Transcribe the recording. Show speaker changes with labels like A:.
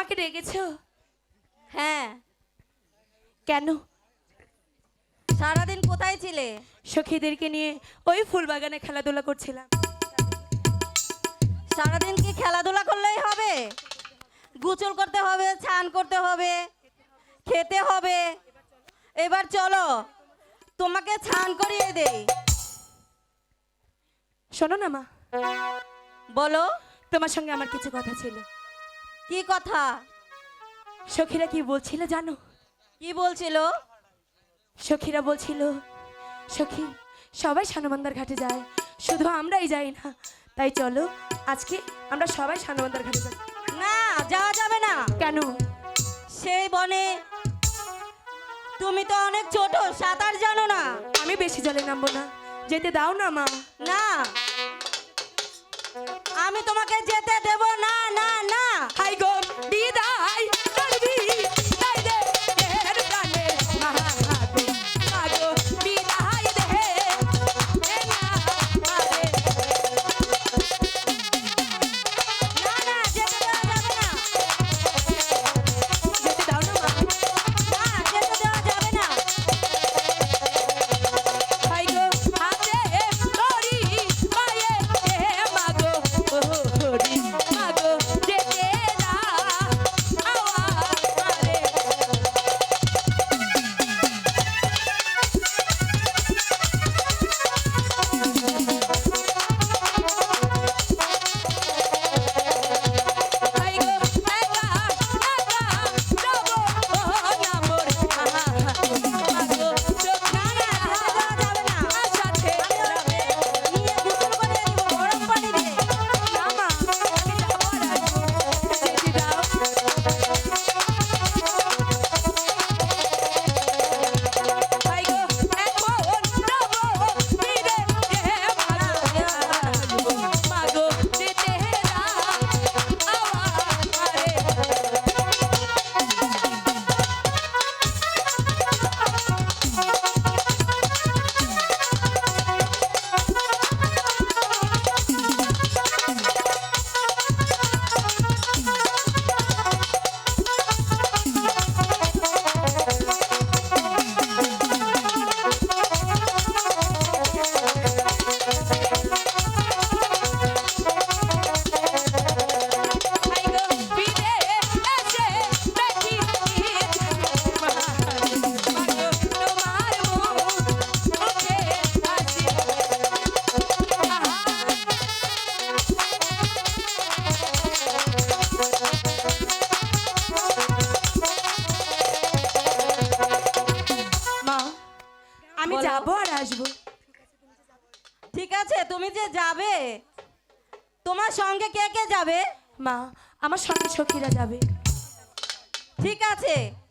A: জেগেছো
B: হ্যাঁ।
A: কেন?
B: সারাদিন কোথায় ছিলে?
A: সখীদেরকে নিয়ে ওই ফুল বাগানে খেলাধুলা করছিলাম।
B: সারাদিন কি খেলাধুলা করলেই হবে? গোসল করতে হবে স্নান করতে হবে খেতে হবে। এবার চলো তোমাকে ছান করিয়ে দেই।
A: শোনো না মা।
B: বলো।
A: তোমার সঙ্গে আমার কিছু কথা ছিল।
B: কি কথা?
A: সখীরা কি বলছিল জানো?
B: কি বলছিল?
A: সখীরা বলছিল সখী সবাই সানবান্দার ঘাটে যায়। শুধু আমরাই যাই না। তাই চলো আজকে আমরা সবাই সানবান্দার ঘাটে যাই।
B: না যাওয়া যাবে না।
A: কেন?
B: সেই বনে তুমি তো অনেক ছোট সাঁতার জানো না।
A: আমি বেশি জলে নামবো না। যেতে দাও না মা।
B: না আমি তোমাকে যেতে দেব না না না।
A: হাই গো
B: ঠিক আছে তুমি যে যাবে তোমার সঙ্গে কে কে যাবে?
A: মা আমার সঙ্গে সখীরা যাবে।
B: ঠিক আছে।